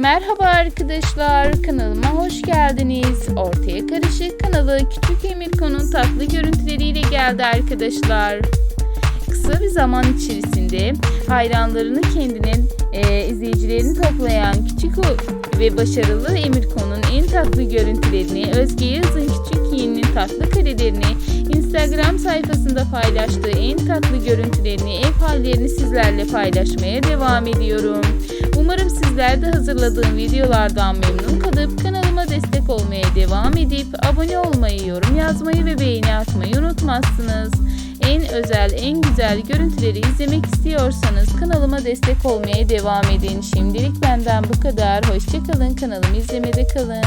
Merhaba arkadaşlar, kanalıma hoş geldiniz. Ortaya Karışık kanalı Küçük Emirko'nun tatlı görüntüleriyle geldi arkadaşlar. Kısa bir zaman içerisinde hayranlarını kendine, e, izleyicilerini toplayan küçük ve başarılı Emirko'nun en tatlı görüntülerini, Özge Yazın Küçük Yeğen'in tatlı karelerini, Instagram sayfasında paylaştığı en tatlı görüntülerini, ev hallerini sizlerle paylaşmaya devam ediyorum. Umarım sizler de hazırladığım videolardan memnun kalıp kanalıma destek olmaya devam edip abone olmayı, yorum yazmayı ve beğeni atmayı unutmazsınız. En özel, en güzel görüntüleri izlemek istiyorsanız kanalıma destek olmaya devam edin. Şimdilik benden bu kadar. Hoşçakalın, kanalımı izlemede kalın.